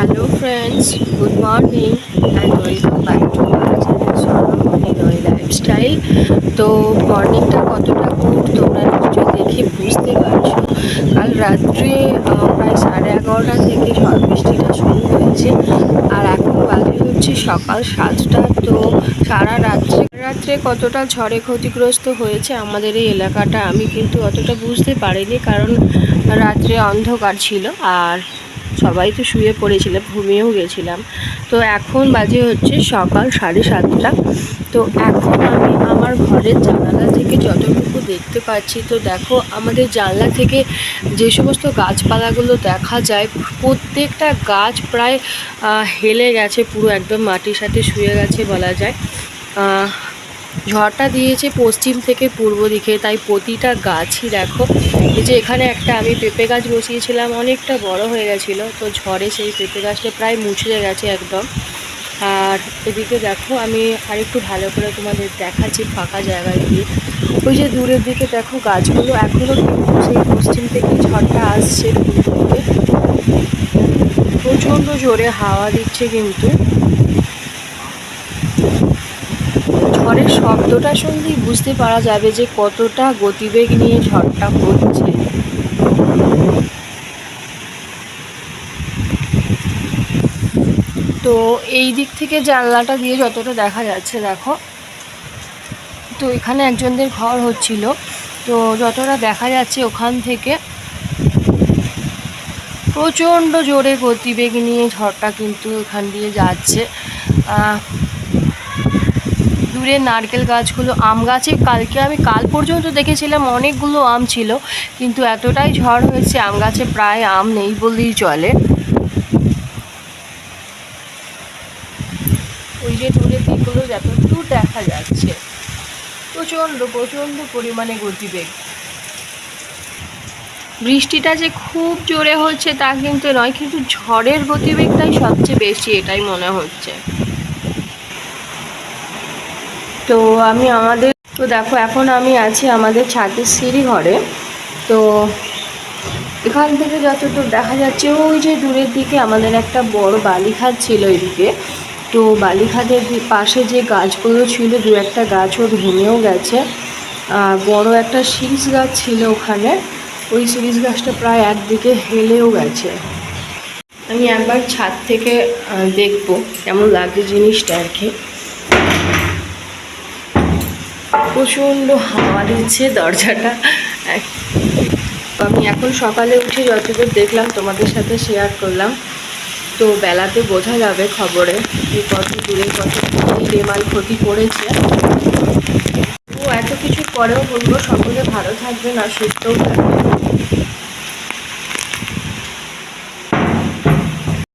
Hello friends good morning and welcome back to lifestyle তো মর্নিংটা কতটা গুড তোমরা নিশ্চয়ই দেখে বুঝতে পারছ। কাল রাত্রে প্রায় সাড়ে এগারোটা থেকে ঝড় বৃষ্টিটা শুরু হয়েছে। আর এখন বাজে হচ্ছে সকাল সাতটা। তো সারা রাত্রে রাত্রে কতটা ঝড়ে ক্ষতিগ্রস্ত হয়েছে আমাদের এই এলাকাটা আমি কিন্তু অতটা বুঝতে পারিনি। কারণ রাত্রে অন্ধকার ছিল আর সবাই তো শুয়ে পড়েছিলাম, ঘুমিয়েও গেছিলাম। তো এখন বাজে হচ্ছে সকাল সাড়ে সাতটা। তো এখন আমি আমার ঘরের জানালা থেকে যতটুকু দেখতে পাচ্ছি, তো দেখো আমাদের জানলা থেকে যে সমস্ত গাছপালাগুলো দেখা যায়, প্রত্যেকটা গাছ প্রায় হেলে গেছে, পুরো একদম মাটির সাথে শুয়ে গেছে বলা যায়। ঝড়টা দিয়েছে পশ্চিম থেকে পূর্ব দিকে, তাই প্রতিটা গাছই দেখো, এই যে এখানে একটা আমি পেঁপে গাছ বসিয়েছিলাম, অনেকটা বড় হয়ে গেছিল, তো ঝড়ে সেই পেঁপে গাছটা প্রায় মুছে গেছে একদম। আর এদিকে দেখো, আমি আরেকটু ভালো করে তোমাদের দেখাচ্ছি ফাঁকা জায়গায় গিয়ে। ওই যে দূরের দিকে দেখো গাছগুলো এখনও কিন্তু সেই পশ্চিম থেকে ঝড়টা আসছে প্রচণ্ড জোরে হাওয়া দিচ্ছে কিন্তু ঝড়ের শব্দটা শুনলেই বুঝতে পারা যাবে যে কতটা গতিবেগ নিয়ে ঝড়টা হচ্ছে। তো এই দিক থেকে জানলাটা দিয়ে যতটা দেখা যাচ্ছে, দেখো। তো এখানে একজনদের ঘর হচ্ছিল। তো যতটা দেখা যাচ্ছে ওখান থেকে প্রচণ্ড জোরে গতিবেগ নিয়ে ঝড়টা কিন্তু এখান দিয়ে যাচ্ছে। দূরে নারকেল গাছগুলো, আম গাছে। কালকে আমি, কাল পর্যন্ত দেখেছিলাম অনেকগুলো আম ছিল, কিন্তু এতটাই ঝড় হয়েছে, আম গাছে প্রায় আম নেই বললেই চলে। ওই যে দূরের দিকগুলো যতদূর দেখা যাচ্ছে। প্রচণ্ড প্রচণ্ড পরিমাণে গতিবেগ। বৃষ্টিটা যে খুব জোরে হচ্ছে তা কিন্তু নয়, কিন্তু ঝড়ের গতিবেগটাই সবচেয়ে বেশি, এটাই মনে হচ্ছে। তো আমি আমাদের, তো দেখো এখন আমি আছি আমাদের ছাদের সিঁড়ি ঘরে। তো এখান থেকে যতদূর দেখা যাচ্ছে, ওই যে দূরের দিকে আমাদের একটা বড় বালিখাত ছিল এদিকে। তো বালিখাতের দি- পাশে যে গাছগুলো ছিল, দু একটা গাছও ভেঙেও গেছে। আর বড় একটা শিরিষ গাছ ছিল ওখানে। ওই শিরিষ গাছটা প্রায় একদিকে হেলেও গেছে। আমি একবার ছাদ থেকে দেখব কেমন লাগে জিনিসটা আর কি। প্রচণ্ড হাওয়া দিচ্ছে দরজাটা। আমি এখন সকালে উঠে যতদূর দেখলাম তোমাদের সাথে শেয়ার করলাম, তো বেলাতে বোঝা যাবে খবরে যে কত দূরে কত বেমাল ক্ষতি পড়েছে ও এত কিছু পরেও বলব সকলে ভালো থাকবে না সুস্থও থাকবেন।